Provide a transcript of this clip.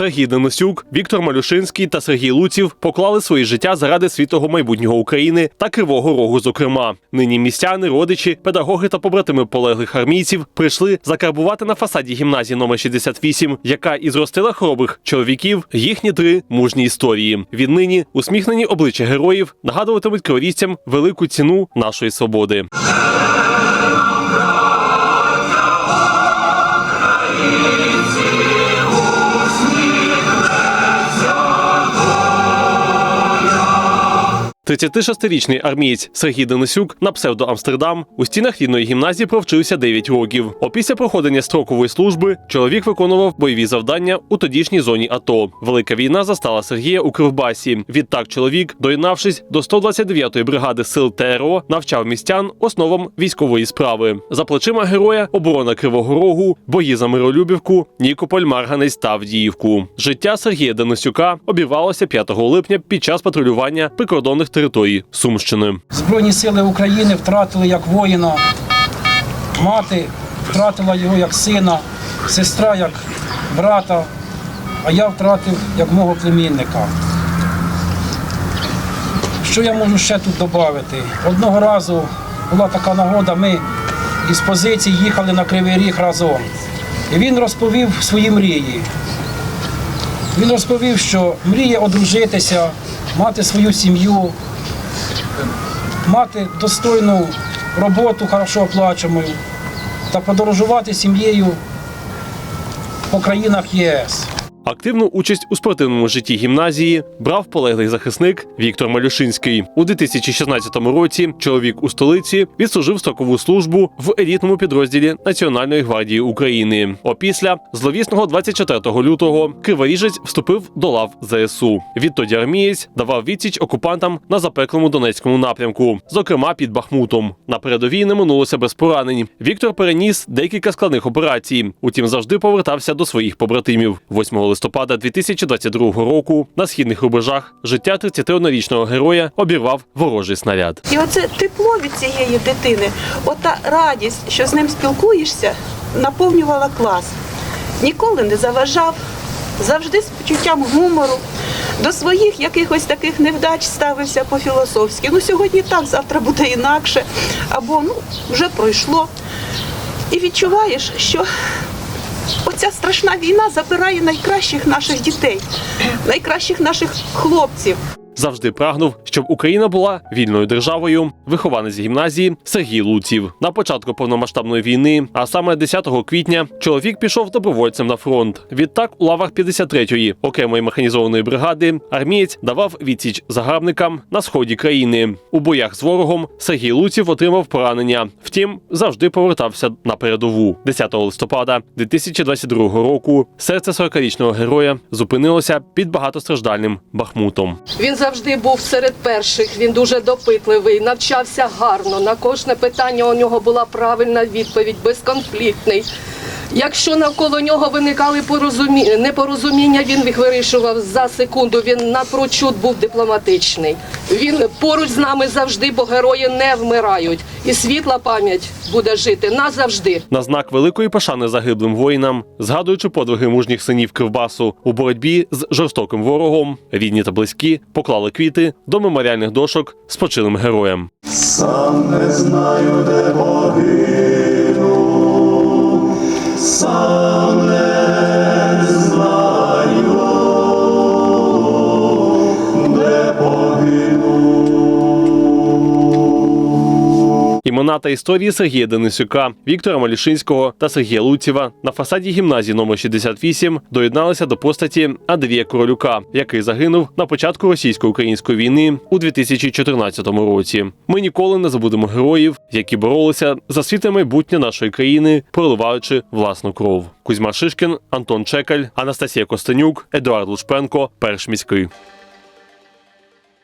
Сергій Денисюк, Віктор Малюшинський та Сергій Луців поклали свої життя заради світлого майбутнього України та Кривого Рогу. Зокрема, нині містяни, родичі, педагоги та побратими полеглих армійців прийшли закарбувати на фасаді гімназії номер 68, яка і зростила хоробрих чоловіків їхні три мужні історії. Віднині усміхнені обличчя героїв нагадуватимуть криворізцям велику ціну нашої свободи. – 36-річний армієць Сергій Денисюк на псевдо Амстердам у стінах рідної гімназії провчився 9 років. Опісля проходення строкової служби чоловік виконував бойові завдання у тодішній зоні АТО. Велика війна застала Сергія у Кривбасі. Відтак чоловік, доєднавшись до 129-ї бригади сил ТРО, навчав містян основам військової справи. За плечима героя оборона Кривого Рогу, бої за Миролюбівку, Нікополь, Марганець та Авдіївку. Життя Сергія Денисюка обірвалося 5 липня під час патрулювання прикордонних територій Сумщини. Збройні сили України втратили як воїна, мати втратила його як сина, сестра як брата, а я втратив як мого племінника. Що я можу ще тут додати? Одного разу була така нагода, ми із позиції їхали на Кривий Ріг разом. І він розповів свої мрії. Він розповів, що мріє одружитися, мати свою сім'ю, мати достойну роботу, хорошо оплаченою, та подорожувати сім'єю по країнах ЄС. Активну участь у спортивному житті гімназії брав полеглий захисник Віктор Малюшинський. У 2016 році чоловік у столиці відслужив строкову службу в елітному підрозділі Національної гвардії України. Опісля зловісного 24 лютого криворіжець вступив до лав ЗСУ. Відтоді армієць давав відсіч окупантам на запеклому Донецькому напрямку, зокрема під Бахмутом. На передовій не минулося без поранень. Віктор переніс декілька складних операцій, утім завжди повертався до своїх побратимів. 8 листопада 2022 року на східних рубежах життя 31-річного героя обірвав ворожий снаряд. І оце тепло від цієї дитини, ота радість, що з ним спілкуєшся, наповнювала клас. Ніколи не заважав, завжди з почуттям гумору. До своїх якихось таких невдач ставився по-філософськи. Ну сьогодні так, завтра буде інакше. Або ну, вже пройшло. І відчуваєш, що оця страшна війна забирає найкращих наших дітей, найкращих наших хлопців. Завжди прагнув, щоб Україна була вільною державою. Вихованець гімназії Сергій Луців. На початку повномасштабної війни, а саме 10 квітня, чоловік пішов добровольцем на фронт. Відтак, у лавах 53-ї окремої механізованої бригади армієць давав відсіч загарбникам на сході країни. У боях з ворогом Сергій Луців отримав поранення. Втім, завжди повертався на передову. 10 листопада 2022 року серце 40-річного героя зупинилося під багатостраждальним Бахмутом. Він завжди був серед перших. Він дуже допитливий, навчався гарно. На кожне питання у нього була правильна відповідь, безконфліктний. Якщо навколо нього виникали порозумі... непорозуміння, він їх вирішував за секунду. Він напрочуд був дипломатичний. Він поруч з нами завжди, бо герої не вмирають. І світла пам'ять буде жити назавжди. На знак великої пошани загиблим воїнам, згадуючи подвиги мужніх синів Кривбасу у боротьбі з жорстоким ворогом, рідні та близькі поклали квіти до меморіальних дошок спочилим героям. Сам не знаю, де погину, сам Імена та історії Сергія Денисюка, Віктора Малішинського та Сергія Луціва на фасаді гімназії номер 68 доєдналися до постаті Андрія Королюка, який загинув на початку російсько-української війни у 2014 році. Ми ніколи не забудемо героїв, які боролися за світле майбутнє нашої країни, проливаючи власну кров. Кузьма Шишкін, Антон Чекаль, Анастасія Костенюк, Едуард Лушпенко, Перш міський.